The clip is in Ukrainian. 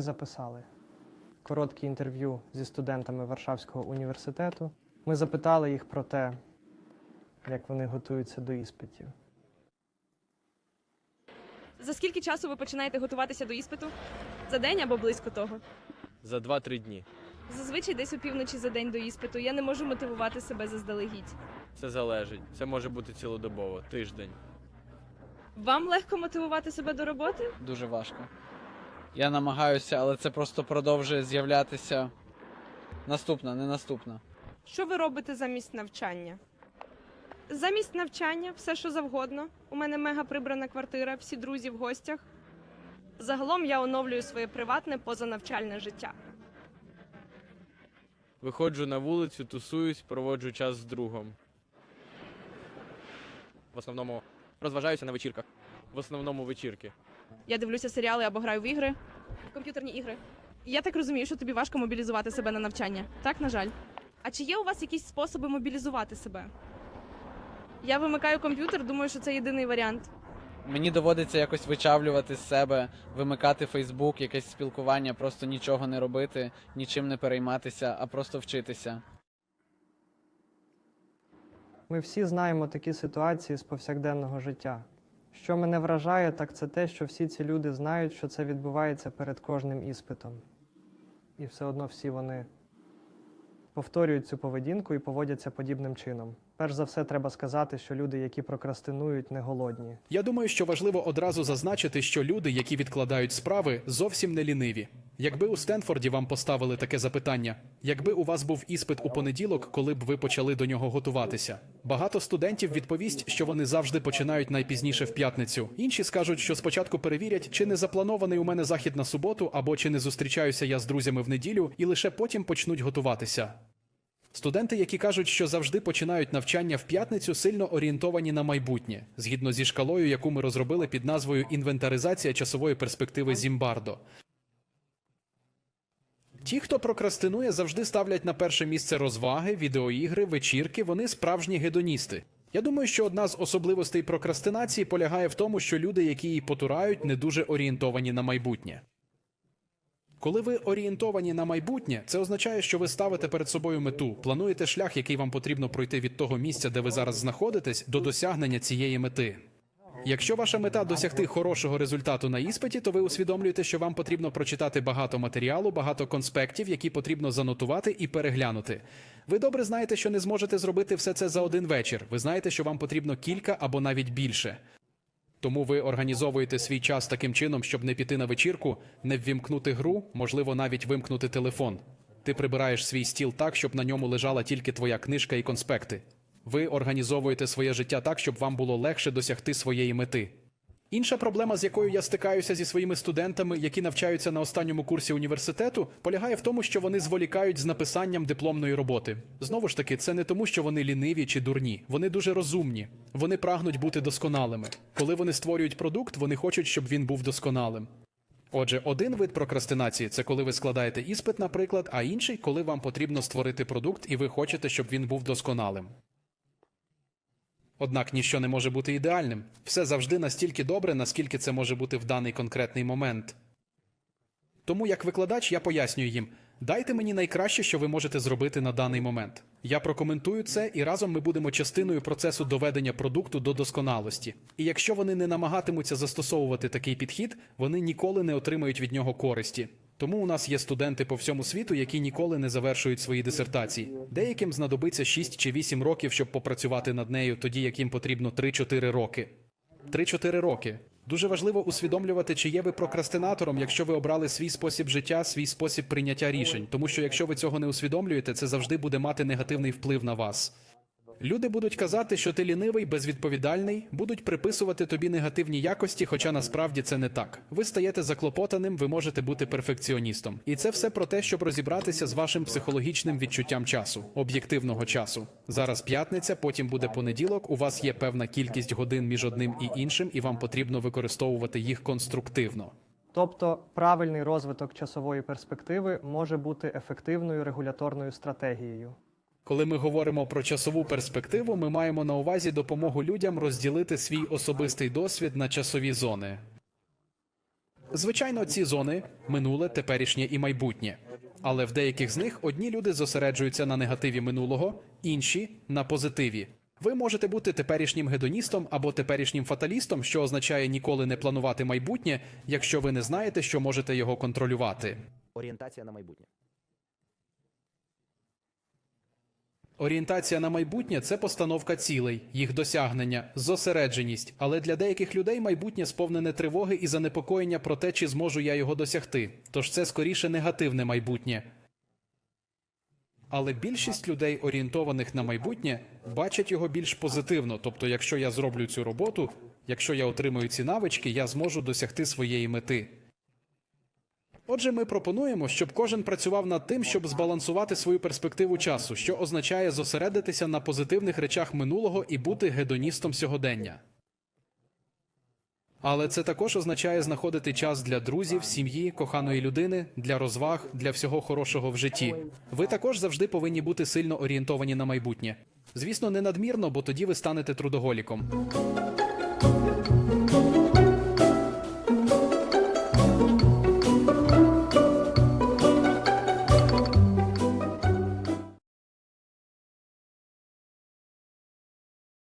записали коротке інтерв'ю зі студентами Варшавського університету. Ми запитали їх про те, як вони готуються до іспитів. За скільки часу ви починаєте готуватися до іспиту? За день або близько того? За 2-3 дні. Зазвичай десь опівночі за день до іспиту. Я не можу мотивувати себе заздалегідь. Це залежить. Це може бути цілодобово, тиждень. Вам легко мотивувати себе до роботи? Дуже важко. Я намагаюся, але це просто продовжує з'являтися. Наступна, не наступна. Що ви робите замість навчання? Замість навчання, все що завгодно. У мене мега прибрана квартира, всі друзі в гостях. Загалом я оновлюю своє приватне позанавчальне життя. Виходжу на вулицю, тусуюсь, проводжу час з другом. В основному розважаюся на вечірках. В основному вечірки. Я дивлюся серіали або граю в ігри. в Комп'ютерні ігри. Я так розумію, що тобі важко мобілізувати себе на навчання. Так, на жаль. А чи є у вас якісь способи мобілізувати себе? Я вимикаю комп'ютер, думаю, що це єдиний варіант. Мені доводиться якось вичавлювати з себе, вимикати Фейсбук, якесь спілкування, просто нічого не робити, нічим не перейматися, а просто вчитися. Ми всі знаємо такі ситуації з повсякденного життя. Що мене вражає, так це те, що всі ці люди знають, що це відбувається перед кожним іспитом. І все одно всі вони повторюють цю поведінку і поводяться подібним чином. Перш за все, треба сказати, що люди, які прокрастинують, не голодні. Я думаю, що важливо одразу зазначити, що люди, які відкладають справи, зовсім не ліниві. Якби у Стенфорді вам поставили таке запитання, якби у вас був іспит у понеділок, коли б ви почали до нього готуватися? Багато студентів відповість, що вони завжди починають найпізніше в п'ятницю. Інші скажуть, що спочатку перевірять, чи не запланований у мене захід на суботу, або чи не зустрічаюся я з друзями в неділю, і лише потім почнуть готуватися. Студенти, які кажуть, що завжди починають навчання в п'ятницю, сильно орієнтовані на майбутнє, згідно зі шкалою, яку ми розробили під назвою інвентаризація часової перспективи Зімбардо. Ті, хто прокрастинує, завжди ставлять на перше місце розваги, відеоігри, вечірки. Вони справжні гедоністи. Я думаю, що одна з особливостей прокрастинації полягає в тому, що люди, які її потурають, не дуже орієнтовані на майбутнє. Коли ви орієнтовані на майбутнє, це означає, що ви ставите перед собою мету, плануєте шлях, який вам потрібно пройти від того місця, де ви зараз знаходитесь, до досягнення цієї мети. Якщо ваша мета досягти хорошого результату на іспиті, то ви усвідомлюєте, що вам потрібно прочитати багато матеріалу, багато конспектів, які потрібно занотувати і переглянути. Ви добре знаєте, що не зможете зробити все це за один вечір. Ви знаєте, що вам потрібно кілька або навіть більше. Тому ви організовуєте свій час таким чином, щоб не піти на вечірку, не ввімкнути гру, можливо, навіть вимкнути телефон. Ти прибираєш свій стіл так, щоб на ньому лежала тільки твоя книжка і конспекти. Ви організовуєте своє життя так, щоб вам було легше досягти своєї мети. Інша проблема, з якою я стикаюся зі своїми студентами, які навчаються на останньому курсі університету, полягає в тому, що вони зволікають з написанням дипломної роботи. Знову ж таки, це не тому, що вони ліниві чи дурні. Вони дуже розумні. Вони прагнуть бути досконалими. Коли вони створюють продукт, вони хочуть, щоб він був досконалим. Отже, один вид прокрастинації це коли ви складаєте іспит, наприклад, а інший, коли вам потрібно створити продукт і ви хочете, щоб він був досконалим. Однак ніщо не може бути ідеальним. Все завжди настільки добре, наскільки це може бути в даний конкретний момент. Тому як викладач я пояснюю їм: дайте мені найкраще, що ви можете зробити на даний момент. Я прокоментую це, і разом ми будемо частиною процесу доведення продукту до досконалості. І якщо вони не намагатимуться застосовувати такий підхід, вони ніколи не отримають від нього користі. Тому у нас є студенти по всьому світу, які ніколи не завершують свої дисертації. Деяким знадобиться 6 чи 8 років, щоб попрацювати над нею, тоді як їм потрібно 3-4 роки. 3-4 роки. Дуже важливо усвідомлювати, чи є ви прокрастинатором, якщо ви обрали свій спосіб життя, свій спосіб прийняття рішень. Тому що якщо ви цього не усвідомлюєте, це завжди буде мати негативний вплив на вас. Люди будуть казати, що ти лінивий, безвідповідальний, будуть приписувати тобі негативні якості, хоча насправді це не так. Ви стаєте заклопотаним, ви можете бути перфекціоністом. І це все про те, щоб розібратися з вашим психологічним відчуттям часу, об'єктивного часу. Зараз п'ятниця, потім буде понеділок. У вас є певна кількість годин між одним і іншим, і вам потрібно використовувати їх конструктивно. Тобто правильний розвиток часової перспективи може бути ефективною регуляторною стратегією. Коли ми говоримо про часову перспективу, ми маємо на увазі допомогу людям розділити свій особистий досвід на часові зони. Звичайно, ці зони минуле, теперішнє і майбутнє. Але в деяких з них одні люди зосереджуються на негативі минулого, інші на позитиві. Ви можете бути теперішнім гедоністом або теперішнім фаталістом, що означає ніколи не планувати майбутнє, якщо ви не знаєте, що можете його контролювати. Орієнтація на майбутнє. Орієнтація на майбутнє це постановка цілей, їх досягнення, зосередженість. Але для деяких людей майбутнє сповнене тривоги і занепокоєння про те, чи зможу я його досягти. Тож це скоріше негативне майбутнє. Але більшість людей, орієнтованих на майбутнє, бачать його більш позитивно. Тобто, якщо я зроблю цю роботу, якщо я отримую ці навички, я зможу досягти своєї мети. Отже, ми пропонуємо, щоб кожен працював над тим, щоб збалансувати свою перспективу часу, що означає зосередитися на позитивних речах минулого і бути гедоністом сьогодення. Але це також означає знаходити час для друзів, сім'ї, коханої людини, для розваг, для всього хорошого в житті. Ви також завжди повинні бути сильно орієнтовані на майбутнє. Звісно, не надмірно, бо тоді ви станете трудоголіком.